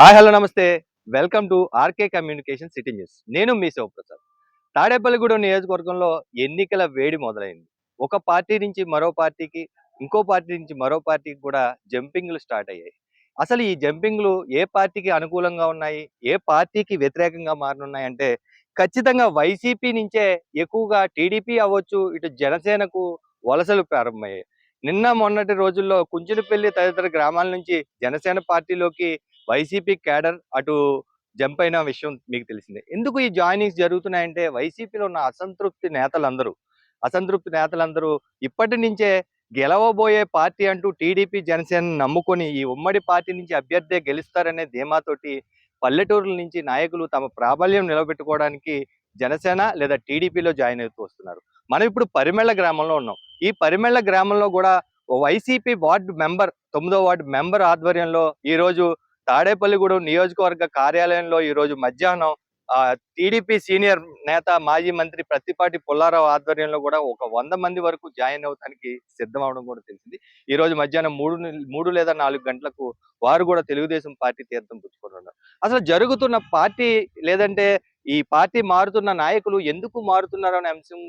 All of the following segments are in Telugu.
హాయ్ హలో నమస్తే. Welcome to RK communication city news. నేను మీ శివప్రసాద్. తాడేపల్లిగూడెం నియోజకవర్గంలో ఎన్నికల వేడి మొదలైంది. ఒక పార్టీ నుంచి మరో పార్టీకి ఇంకో పార్టీ నుంచి మరో పార్టీకి కూడా జంపింగ్లు స్టార్ట్ అయ్యాయి. అసలు ఈ జంపింగ్లు ఏ పార్టీకి అనుకూలంగా ఉన్నాయి? ఏ పార్టీకి వ్యతిరేకంగా మారనున్నాయి? అంటే ఖచ్చితంగా వైసీపీ నుంచే ఎక్కువగా టీడీపీ అవ్వచ్చు ఇటు జనసేనకు వలసలు ప్రారంభమయ్యాయి. నిన్న మొన్నటి రోజుల్లో కుంచులపల్లి తదితర గ్రామాల నుంచి జనసేన పార్టీలోకి వైసీపీ క్యాడర్ అటు జంప్ అయిన విషయం మీకు తెలిసిందే. ఎందుకు ఈ జాయినింగ్స్ జరుగుతున్నాయంటే వైసీపీలో ఉన్న అసంతృప్తి నేతలందరూ అసంతృప్తి నేతలందరూ ఇప్పటి నుంచే గెలవబోయే పార్టీ అంటూ టీడీపీ జనసేన నమ్ముకొని ఈ ఉమ్మడి పార్టీ నుంచి అభ్యర్థే గెలుస్తారనే ధీమాతోటి పల్లెటూరుల నుంచి నాయకులు తమ ప్రాబల్యం నిలబెట్టుకోవడానికి జనసేన లేదా టీడీపీలో జాయిన్ అవుతూ వస్తున్నారు. మనం ఇప్పుడు పరిమెళ్ళ గ్రామంలో ఉన్నాం. ఈ పరిమెళ్ళ గ్రామంలో కూడా వైసీపీ వార్డు మెంబర్ తొమ్మిదో వార్డు మెంబర్ ఆధ్వర్యంలో ఈరోజు తాడేపల్లిగూడెం నియోజకవర్గ కార్యాలయంలో ఈ రోజు మధ్యాహ్నం టీడీపీ సీనియర్ నేత మాజీ మంత్రి ప్రత్తిపాటి పుల్లారావు ఆధ్వర్యంలో కూడా ఒక వంద మంది వరకు జాయిన్ అవడానికి సిద్ధం అవడం కూడా తెలిసింది. ఈ రోజు మధ్యాహ్నం మూడు మూడు లేదా నాలుగు గంటలకు వారు కూడా తెలుగుదేశం పార్టీ తీర్థం పుచ్చుకుంటున్నారు అసలు జరుగుతున్న పార్టీ లేదంటే ఈ పార్టీ మారుతున్న నాయకులు ఎందుకు మారుతున్నారు అనే అంశం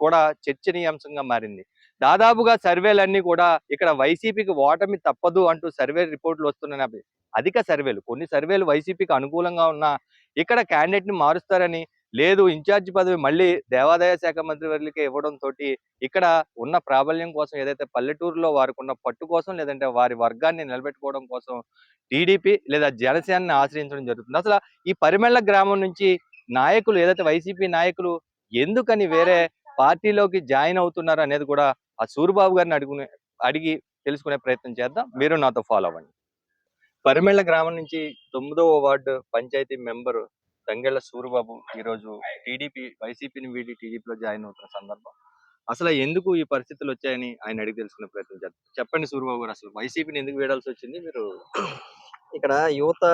కూడా చర్చనీయాంశంగా మారింది. దాదాపుగా సర్వేలన్నీ కూడా ఇక్కడ వైసీపీకి ఓటమి తప్పదు అంటూ సర్వే రిపోర్టులు వస్తున్న అధిక సర్వేలు కొన్ని సర్వేలు వైసీపీకి అనుకూలంగా ఉన్నా ఇక్కడ క్యాండిడేట్ని మారుస్తారని లేదు ఇన్ఛార్జ్ పదవి మళ్ళీ దేవాదాయ శాఖ మంత్రి వర్లకే ఇవ్వడం తోటి ఇక్కడ ఉన్న ప్రాబల్యం కోసం ఏదైతే పల్లెటూరులో వారికి ఉన్న పట్టు కోసం లేదంటే వారి వర్గాన్ని నిలబెట్టుకోవడం కోసం టీడీపీ లేదా జనసేనని ఆశ్రయించడం జరుగుతుంది. అసలు ఈ పరిమెళ్ళ గ్రామం నుంచి నాయకులు ఏదైతే వైసీపీ నాయకులు ఎందుకని వేరే పార్టీలోకి జాయిన్ అవుతున్నారు అనేది కూడా ఆ సూరిబాబు గారిని అడుగునే అడిగి తెలుసుకునే ప్రయత్నం చేద్దాం. మీరు నాతో ఫాలో అవ్వండి. పరిమెళ్ళ గ్రామం నుంచి తొమ్మిదవ వార్డు పంచాయతీ మెంబర్ తంగెళ్ళ సూరిబాబు ఈరోజు టీడీపీ వైసీపీని వీడి టీడీపీలో జాయిన్ అవుతున్న సందర్భం. అసలు ఎందుకు ఈ పరిస్థితులు వచ్చాయని ఆయన అడిగి తెలుసుకునే ప్రయత్నం చేద్దాం. చెప్పండి సూరిబాబు గారు అసలు వైసీపీని ఎందుకు వేయాల్సి వచ్చింది? మీరు ఇక్కడ యువత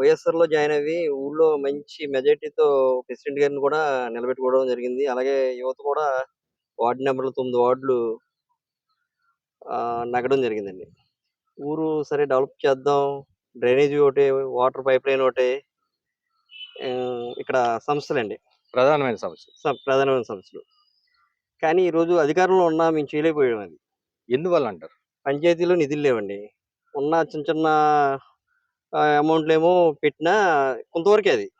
వైఎస్ఆర్లో జాయిన్ అయ్యి ఊళ్ళో మంచి మెజార్టీతో ప్రెసిడెంట్ గారిని కూడా నిలబెట్టుకోవడం జరిగింది. అలాగే యువత కూడా వార్డు నెంబర్లు తొమ్మిది వార్డులు నగడం జరిగిందండి. ఊరు సరే డెవలప్ చేద్దాం డ్రైనేజీ ఒకటి వాటర్ పైప్ లైన్ ఒకటి ఇక్కడ సమస్యలండి ప్రధానమైన సమస్య. ప్రధానమైన సమస్యలు. కానీ ఈరోజు అధికారంలో ఉన్నా మేము చేయలేకపోయాం అది. ఎందువల్ల అంటారు? పంచాయతీలో నిధులు లేవండి. ఉన్న చిన్న చిన్న అమౌంట్లు ఏమో పెట్టినా కొంతవరకే అది.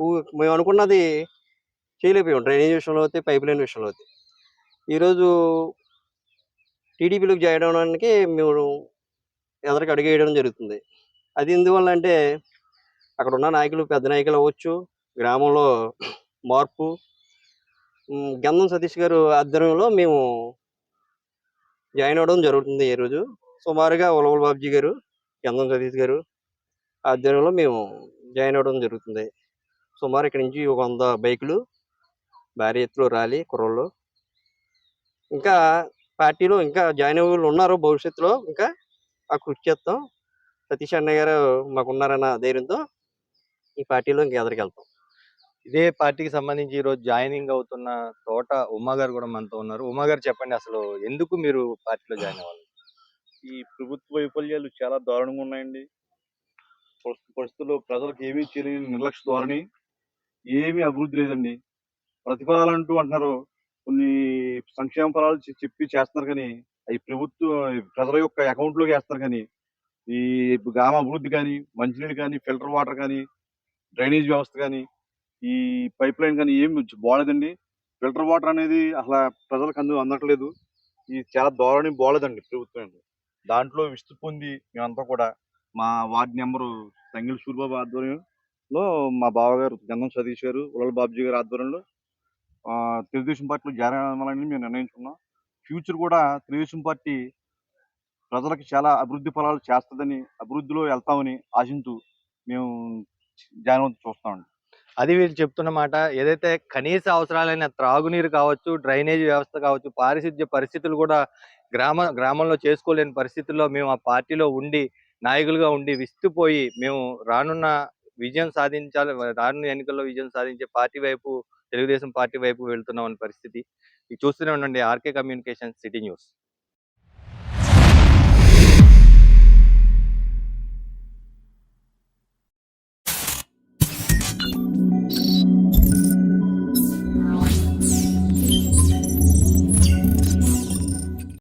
ఊ- మేము అనుకున్నది చేయలేకపోయాం. డ్రైనేజ్ విషయంలో అయితే పైప్ లైన్ విషయంలో అయితే. ఈరోజు టీడీపీలోకి జాయిన్ అవడానికి మేము ఎదరికి అడిగేయడం జరుగుతుంది. అది ఎందువల్ల అంటే అక్కడ ఉన్న నాయకులు పెద్ద నాయకులు అవ్వచ్చు గ్రామంలో మార్పు గంధం సతీష్ గారు ఆధ్వర్యంలో మేము జాయిన్ అవ్వడం జరుగుతుంది ఈ రోజు. సుమారుగా ఉలవల బాబ్జీ గారు గంధం సతీష్ గారు ఆధ్వర్యంలో మేము జాయిన్ అవ్వడం జరుగుతుంది. సుమారు ఇక్కడ నుంచి ఒక వంద బైకులు భారీ ఎత్తులో రాలి కుర్రోళ్ళు ఇంకా పార్టీలో ఇంకా జాయిన్ అయ్యే వాళ్ళు ఉన్నారు భవిష్యత్తులో. ఇంకా ఆ కృషి చేస్తాం. సతీష్ అన్నయ్య గారు మాకు ఉన్నారన్న ధైర్యంతో ఈ పార్టీలో ఇంకా ఎదరికి వెళ్తాం. ఇదే పార్టీకి సంబంధించి ఈ రోజు జాయినింగ్ అవుతున్న తోట ఉమా గారు కూడా మనతో ఉన్నారు. ఉమా గారు చెప్పండి అసలు ఎందుకు మీరు పార్టీలో జాయిన్ అవ్వాలి? ఈ ప్రభుత్వ వైఫల్యాలు చాలా దారుణంగా ఉన్నాయండి. పరిస్థితుల్లో ప్రజలకు ఏమీ తెలియని నిర్లక్ష్య ధోరణి ఏమీ అభివృద్ధి లేదండి. ప్రతిఫలాలు అంటూ అంటున్నారు. కొన్ని సంక్షేమ ఫలాలు చెప్పి చేస్తున్నారు కానీ అవి ప్రభుత్వం ప్రజల యొక్క అకౌంట్లోకి వేస్తున్నారు కానీ ఈ గ్రామ అభివృద్ధి కానీ మంచినీళ్ళు కానీ ఫిల్టర్ వాటర్ కానీ డ్రైనేజ్ వ్యవస్థ కానీ ఈ పైప్ లైన్ కానీ ఏం బాగలేదండి ఫిల్టర్ వాటర్ అనేది అసలు ప్రజలకు అందు అందట్లేదు. ఇది చాలా ధోరణి బాగలేదండి ప్రభుత్వం దాంట్లో విస్తు పొంది మేమంతా కూడా మా వార్డు నెంబరు తంగిల్ సూర్బాబు ఆధ్వర్యంలో మా బావగారు గంధం సతీష్ గారు ఉలల బాబుజీ గారు ఆధ్వర్యంలో తెలుగుదేశం పార్టీలో జాయిన్ అవ్వాలని మేము నిర్ణయించుకున్నాం. ఫ్యూచర్ కూడా తెలుగుదేశం పార్టీ ప్రజలకు చాలా అభివృద్ధి ఫలాలు చేస్తుందని అభివృద్ధిలో వెళ్తామని ఆశించు మేము జాయిన్ అవుతూ చూస్తామండి అది మీరు చెప్తున్న మాట. ఏదైతే కనీస అవసరాలైన త్రాగునీరు కావచ్చు డ్రైనేజ్ వ్యవస్థ కావచ్చు పారిశుద్ధ్య పరిస్థితులు కూడా గ్రామ గ్రామంలో చేసుకోలేని పరిస్థితుల్లో మేము ఆ పార్టీలో ఉండి నాయకులుగా ఉండి విస్తుపోయి మేము రానున్న విజయం సాధించాలి రానున్న ఎన్నికల్లో విజయం సాధించే పార్టీ వైపు తెలుగుదేశం పార్టీ వైపు వెళ్తున్నాం అనే పరిస్థితి. ఇది చూస్తూనే ఉండండి ఆర్కే కమ్యూనికేషన్ సిటీ న్యూస్.